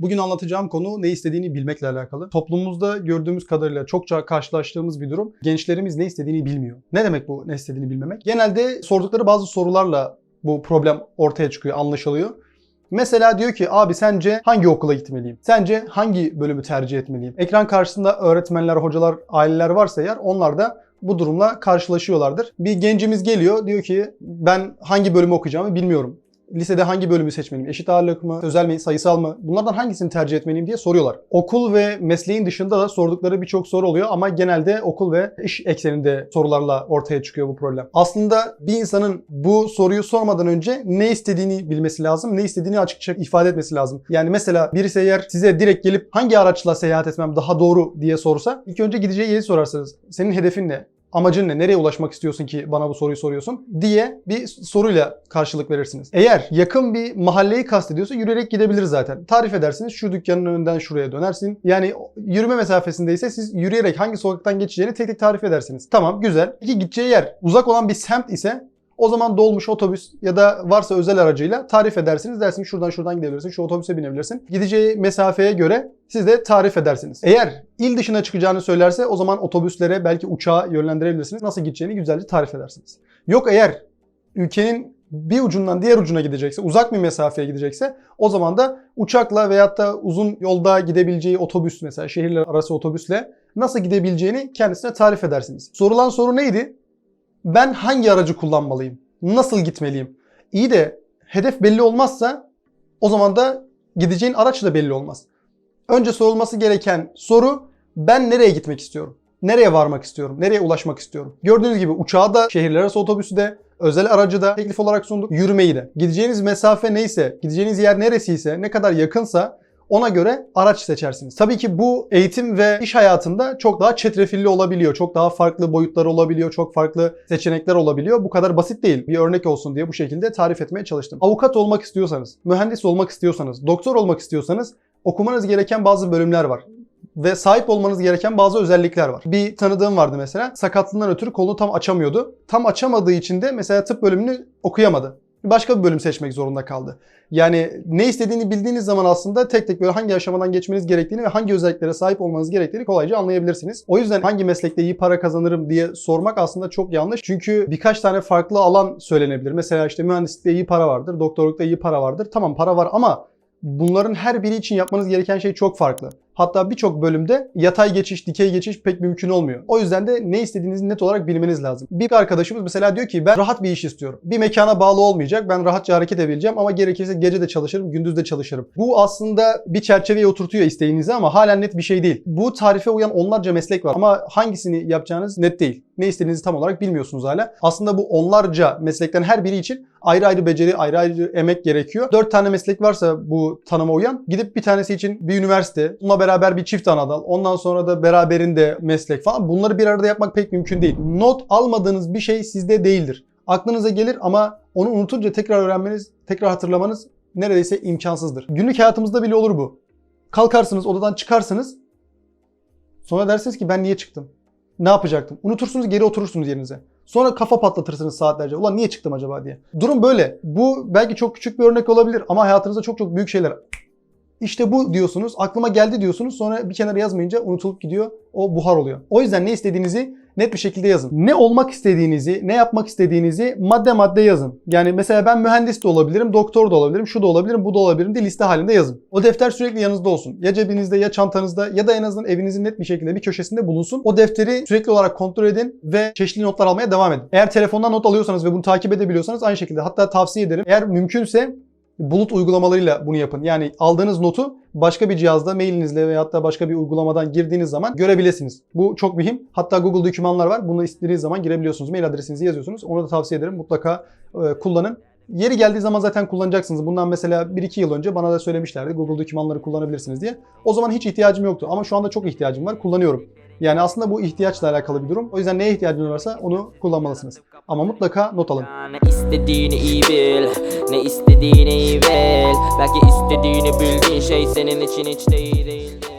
Bugün anlatacağım konu ne istediğini bilmekle alakalı. Toplumumuzda gördüğümüz kadarıyla çokça karşılaştığımız bir durum. Gençlerimiz ne istediğini bilmiyor. Ne demek bu ne istediğini bilmemek? Genelde sordukları bazı sorularla bu problem ortaya çıkıyor, anlaşılıyor. Mesela diyor ki abi sence hangi okula gitmeliyim? Sence hangi bölümü tercih etmeliyim? Ekran karşısında öğretmenler, hocalar, aileler varsa eğer onlar da bu durumla karşılaşıyorlardır. Bir gencimiz geliyor diyor ki ben hangi bölümü okuyacağımı bilmiyorum. Lisede hangi bölümü seçmeliyim? Eşit ağırlık mı? Sözel mi? Sayısal mı? Bunlardan hangisini tercih etmeliyim diye soruyorlar. Okul ve mesleğin dışında da sordukları birçok soru oluyor ama genelde okul ve iş ekseninde sorularla ortaya çıkıyor bu problem. Aslında bir insanın bu soruyu sormadan önce ne istediğini bilmesi lazım. Ne istediğini açıkça ifade etmesi lazım. Yani mesela birisi eğer size direkt gelip hangi araçla seyahat etmem daha doğru diye sorsa ilk önce gideceği yeri sorarsınız. Senin hedefin ne? Amacın ne? Nereye ulaşmak istiyorsun ki bana bu soruyu soruyorsun? diye bir soruyla karşılık verirsiniz. Eğer yakın bir mahalleyi kastediyorsa yürüyerek gidebilir zaten. Tarif edersiniz. Şu dükkanın önünden şuraya dönersin. Yani yürüme mesafesindeyse siz yürüyerek hangi sokaktan geçeceğini tek tek tarif edersiniz. Tamam güzel. Peki gideceği yer uzak olan bir semt ise o zaman dolmuş otobüs ya da varsa özel aracıyla tarif edersiniz. Dersiniz şuradan şuradan gidebilirsin, şu otobüse binebilirsin. Gideceği mesafeye göre siz de tarif edersiniz. Eğer il dışına çıkacağını söylerse o zaman otobüslere belki uçağa yönlendirebilirsiniz. Nasıl gideceğini güzelce tarif edersiniz. Yok eğer ülkenin bir ucundan diğer ucuna gidecekse, uzak bir mesafeye gidecekse o zaman da uçakla veyahut da uzun yolda gidebileceği otobüs mesela şehirler arası otobüsle nasıl gidebileceğini kendisine tarif edersiniz. Sorulan soru neydi? Ben hangi aracı kullanmalıyım? Nasıl gitmeliyim? İyi de hedef belli olmazsa o zaman da gideceğin araç da belli olmaz. Önce sorulması gereken soru ben nereye gitmek istiyorum? Nereye varmak istiyorum? Nereye ulaşmak istiyorum? Gördüğünüz gibi uçağı da, şehirler arası otobüsü de, özel aracı da teklif olarak sunduk. Yürümeyi de. Gideceğiniz mesafe neyse, gideceğiniz yer neresiyse, ne kadar yakınsa ona göre araç seçersiniz. Tabii ki bu eğitim ve iş hayatında çok daha çetrefilli olabiliyor. Çok daha farklı boyutlar olabiliyor. Çok farklı seçenekler olabiliyor. Bu kadar basit değil. Bir örnek olsun diye bu şekilde tarif etmeye çalıştım. Avukat olmak istiyorsanız, mühendis olmak istiyorsanız, doktor olmak istiyorsanız okumanız gereken bazı bölümler var ve sahip olmanız gereken bazı özellikler var. Bir tanıdığım vardı mesela. Sakatlığından ötürü kolunu tam açamıyordu. Tam açamadığı için de mesela tıp bölümünü okuyamadı başka bir bölüm seçmek zorunda kaldı. Yani ne istediğini bildiğiniz zaman aslında tek tek böyle hangi aşamadan geçmeniz gerektiğini ve hangi özelliklere sahip olmanız gerektiğini kolayca anlayabilirsiniz. O yüzden hangi meslekte iyi para kazanırım diye sormak aslında çok yanlış. Çünkü birkaç tane farklı alan söylenebilir. Mesela işte mühendislikte iyi para vardır, doktorlukta iyi para vardır. Tamam para var ama bunların her biri için yapmanız gereken şey çok farklı. Hatta birçok bölümde yatay geçiş, dikey geçiş pek mümkün olmuyor. O yüzden de ne istediğinizi net olarak bilmeniz lazım. Bir arkadaşımız mesela diyor ki ben rahat bir iş istiyorum. Bir mekana bağlı olmayacak. Ben rahatça hareket edebileceğim ama gerekirse gece de çalışırım, gündüz de çalışırım. Bu aslında bir çerçeveye oturtuyor isteğinizi ama hala net bir şey değil. Bu tarife uyan onlarca meslek var ama hangisini yapacağınız net değil. Ne istediğinizi tam olarak bilmiyorsunuz hala. Aslında bu onlarca meslekten her biri için ayrı ayrı beceri, ayrı ayrı emek gerekiyor. Dört tane meslek varsa bu tanıma uyan gidip bir tanesi için bir üniversite, bununla beraber bir çift anadal, ondan sonra da beraberinde meslek falan bunları bir arada yapmak pek mümkün değil. Not almadığınız bir şey sizde değildir. Aklınıza gelir ama onu unutunca tekrar öğrenmeniz, tekrar hatırlamanız neredeyse imkansızdır. Günlük hayatımızda bile olur bu. Kalkarsınız, odadan çıkarsınız. Sonra dersiniz ki ben niye çıktım? Ne yapacaktım? Unutursunuz geri oturursunuz yerinize. Sonra kafa patlatırsınız saatlerce. Ulan niye çıktım acaba diye. Durum böyle. Bu belki çok küçük bir örnek olabilir ama hayatınızda çok çok büyük şeyler işte bu diyorsunuz, aklıma geldi diyorsunuz. Sonra bir kenara yazmayınca unutulup gidiyor. O buhar oluyor. O yüzden ne istediğinizi net bir şekilde yazın. Ne olmak istediğinizi, ne yapmak istediğinizi madde madde yazın. Yani mesela ben mühendis de olabilirim, doktor da olabilirim, şu da olabilirim, bu da olabilirim diye liste halinde yazın. O defter sürekli yanınızda olsun. Ya cebinizde ya çantanızda ya da en azından evinizin net bir şekilde bir köşesinde bulunsun. O defteri sürekli olarak kontrol edin ve çeşitli notlar almaya devam edin. Eğer telefondan not alıyorsanız ve bunu takip edebiliyorsanız aynı şekilde hatta tavsiye ederim. Eğer mümkünse bulut uygulamalarıyla bunu yapın. Yani aldığınız notu başka bir cihazda mailinizle veya da başka bir uygulamadan girdiğiniz zaman görebilirsiniz. Bu çok mühim. Hatta Google dokümanlar var. Bunu istediğiniz zaman girebiliyorsunuz. Mail adresinizi yazıyorsunuz. Onu da tavsiye ederim. Mutlaka e, kullanın. Yeri geldiği zaman zaten kullanacaksınız. Bundan mesela 1-2 yıl önce bana da söylemişlerdi Google dokümanları kullanabilirsiniz diye. O zaman hiç ihtiyacım yoktu ama şu anda çok ihtiyacım var. Kullanıyorum. Yani aslında bu ihtiyaçla alakalı bir durum. O yüzden neye ihtiyacınız varsa onu kullanmalısınız. Ama mutlaka not alın. Ne istediğini iyi bil Ne istediğini iyi bil Belki istediğini bildiğin şey senin için hiç de iyi değildir